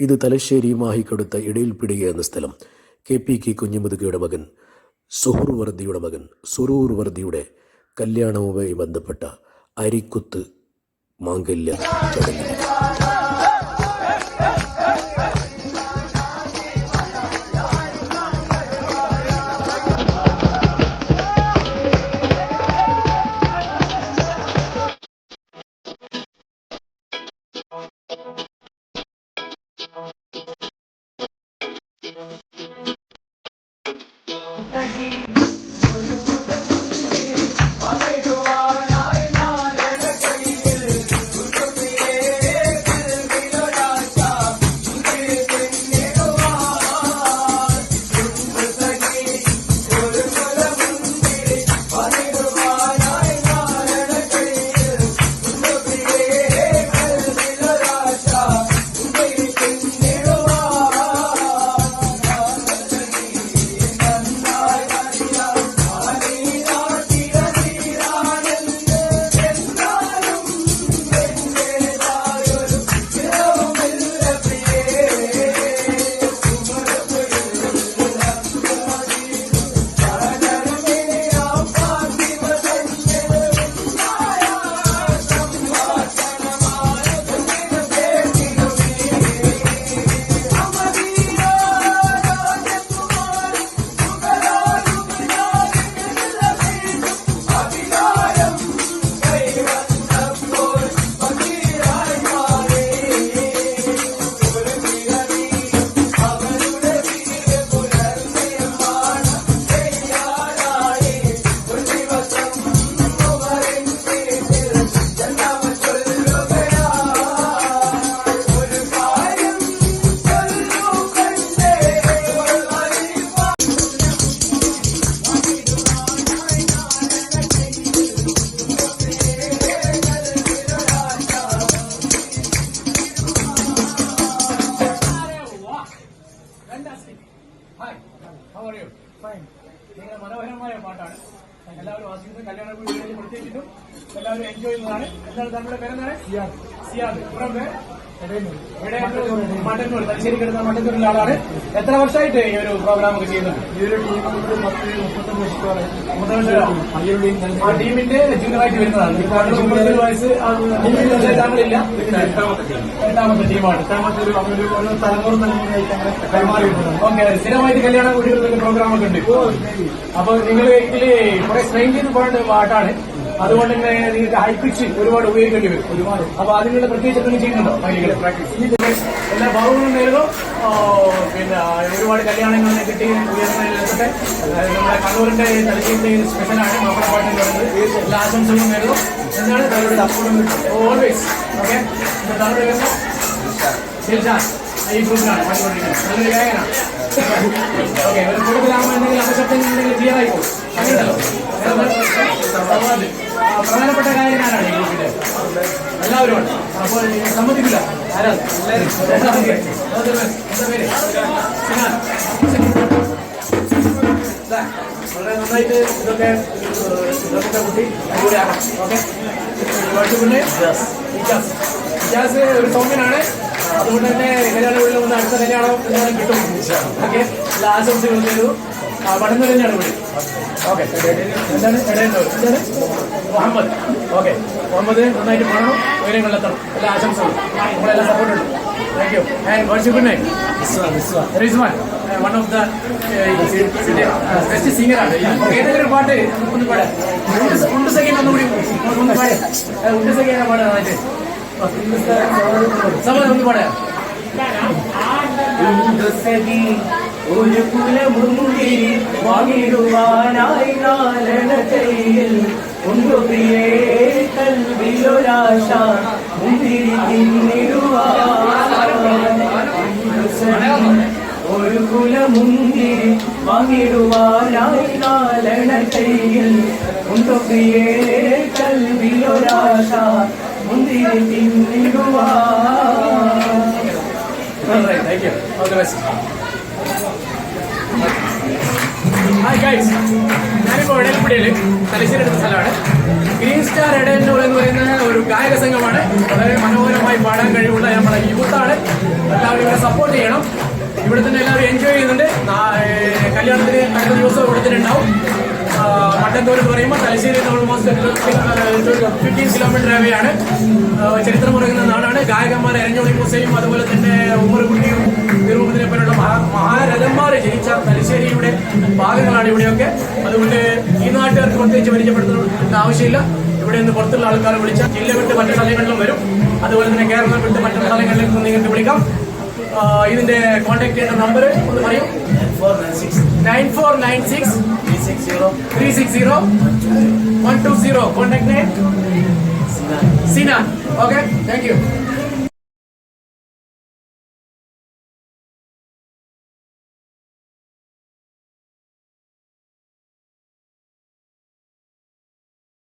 ഇത് തലശ്ശേരി മാഹിക്കടുത്ത ഇടയിൽപ്പിടുക എന്ന സ്ഥലം. കെ പി കെ കുഞ്ഞുമുതുകയുടെ മകൻ സുഹൂർ വർദ്ധിയുടെ മകൻ സുറൂർ വർദ്ധിയുടെ കല്യാണവുമായി ബന്ധപ്പെട്ട അരിക്കുത്ത് മാംഗല്യ ചടങ്ങിൽ. easy ആസ്വദിക്കുന്ന കല്യാണ വീടുകളിൽ പ്രത്യേകിച്ചിട്ടും എല്ലാവരും എൻജോയ് ചെയ്യുന്നതാണ്. എന്താണ് നമ്മുടെ പേരെന്താണ്? സിയാദ്. സിയാദ്. ഇവിടെ ആളാണ് എത്ര വർഷമായിട്ട് ഈ ഒരു പ്രോഗ്രാം ഒക്കെ ചെയ്യുന്നത് ഈ ഒരു ആ ടീമിന്റെ ജൂനിയറായിട്ട് വരുന്നതാണ് വയസ്സ് ടീമാണ് തലമുറ ഓക്കെ. സ്ഥിരമായിട്ട് കല്യാണം കൂടി പ്രോഗ്രാം ഒക്കെ ഉണ്ട് അപ്പൊ നിങ്ങൾ ഇതിൽ കുറെ സ്ട്രെയിൻ ചെയ്ത് പോകേണ്ട പാട്ടാണ് അതുകൊണ്ട് തന്നെ നിങ്ങൾക്ക് ഹൈ പിച്ച് ഒരുപാട് ഉപയോഗിക്കേണ്ടി വരും. ഒരുപാട്. അപ്പൊ അതിനുള്ള പ്രത്യേകിച്ച് എന്തെങ്കിലും ചെയ്യുന്നുണ്ടോ? പ്രാക്ടീസ് എല്ലാ ഭാഗങ്ങളും നേരിടും പിന്നെ ഒരുപാട് കല്യാണങ്ങളിൽ കിട്ടി. ഉയർന്നതിലെത്തട്ടെ നമ്മുടെ കണ്ണൂരിന്റെ തലശ്ശേരിന്റെ സ്പെഷ്യലാണ് മാപ്പിളപ്പാട്ട് എന്ന് പറയുന്നത്. എല്ലാ ആശംസകളും നേരുന്നു എന്താണ് ഓൾവേസ് ഓക്കെ താങ്കളുടെ ഗ്രൂപ്പിലാണ് പഠിക്കൊണ്ടിരിക്കുന്നത് നല്ലൊരു ഗായകനാണ്. ഓക്കെ ഒരു കൂടുതലാകുമ്പോൾ എന്തെങ്കിലും അപശബ്ദം എന്തെങ്കിലും ക്ലിയർ ആയി പോകും. അങ്ങനെയല്ലോ സവാദ് ആ, പ്രധാനപ്പെട്ട ഗായകനാരാണ് ഈ എല്ലാവരും ഉണ്ട്. അപ്പോൾ സമ്മതിക്കില്ല. ആരാ വളരെ നന്നായിട്ട് ഇതൊക്കെ ഇതൊക്കെ കുട്ടി ഓക്കെ? പിന്നെ ഒരു സൗമ്യനാണ്. അതുകൊണ്ട് തന്നെ കല്യാണ വീട്ടിൽ വന്ന് അടുത്ത കല്യാണം കല്യാണം കിട്ടും. ഓക്കെ? എല്ലാ ആശംസകളും ചെയ്തു പഠനം തന്നെയാണ് ഇവിടെ. ഓക്കെ. എന്താണ്? എന്താണ്? മുഹമ്മദ്. ഓക്കെ. മുഹമ്മദ് നന്നായിട്ട് പോകണം ഉയരം കണ്ടെത്തണം എല്ലാ ആശംസകളും. നമ്മളെല്ലാം സപ്പോർട്ട് ഉണ്ട്. Thank you and name Rizwan. One of the best singer ആണ്. ഏതെങ്കിലും പാട്ട് ഒന്ന് പാടാം. ഉണ്ട് സഖ്യം ഒന്നുകൂടി ഒന്ന് പാടാം. ഉണ്ട് സഖ്യം പാടാം നന്നായിട്ട് സമ്മതം ഒന്ന് പാടാം. ഒരു കുലമുണ്ടി വാങ്ങിടുവാനായി നാലണ കയ്യിൽ ഉണ്ടു പ്രിയേ മുന്തിരി തിന്നിടുവാൻ ഒരു കുലമുന്തിരി വാങ്ങിടുവാനായി ഉണ്ടു പ്രിയേ കൽവിലൊരാശ മുന്തിരി തിന്നിടുവാൻ thank you all the best hi guys ഞാനിപ്പോൾ ഇടയൽപ്പടിയിൽ തലശ്ശേരി എടുത്ത സ്ഥലമാണ്. ഗ്രീൻ സ്റ്റാർ ഇടയന്നൂർ എന്ന് പറയുന്ന ഒരു ഗായക സംഘമാണ്. വളരെ മനോഹരമായി പാടാൻ കഴിവുള്ള നമ്മുടെ യൂത്താണ്. എല്ലാവരും ഇവിടെ സപ്പോർട്ട് ചെയ്യണം. ഇവിടെ തന്നെ എല്ലാവരും എൻജോയ് ചെയ്യുന്നുണ്ട്. കല്യാണത്തിന് അടുത്ത ദിവസം ഇവിടെ ആ, എന്ന് പറയുമ്പോൾ തലശ്ശേരി ഓൾമോസ്റ്റ് ഫിഫ്റ്റീൻ കിലോമീറ്റർ ആണ്. ചരിത്രം പറയുന്ന നാടാണ്. ഗായകന്മാർ എരഞ്ഞോളി മൂസയും അതുപോലെ തന്നെ ഉമ്മർകുട്ടിയും തിരുമുഖത്തിനെ പോലുള്ള മഹാ മഹാരഥന്മാർ ജനിച്ച തലശ്ശേരിയുടെ ഭാഗങ്ങളാണ് ഇവിടെയൊക്കെ. അതുകൊണ്ട് ഈ നാട്ടുകാർക്ക് പ്രത്യേകിച്ച് പരിചയപ്പെടുത്തേണ്ട ആവശ്യമില്ല. ഇവിടെ നിന്ന് പുറത്തുള്ള ആൾക്കാർ വിളിച്ചാൽ ജില്ല വിട്ട് മറ്റു സ്ഥലങ്ങളിലും വരും. അതുപോലെ തന്നെ കേരളം വിട്ട് മറ്റു സ്ഥലങ്ങളിലേക്കും നിങ്ങൾക്ക് വിളിക്കാം ഇതിന്റെ കോൺടാക്ട് ചെയ്യേണ്ട നമ്പർ ഒന്ന് പറയും. Four nine six three six zero one two zero contact name Sina okay thank you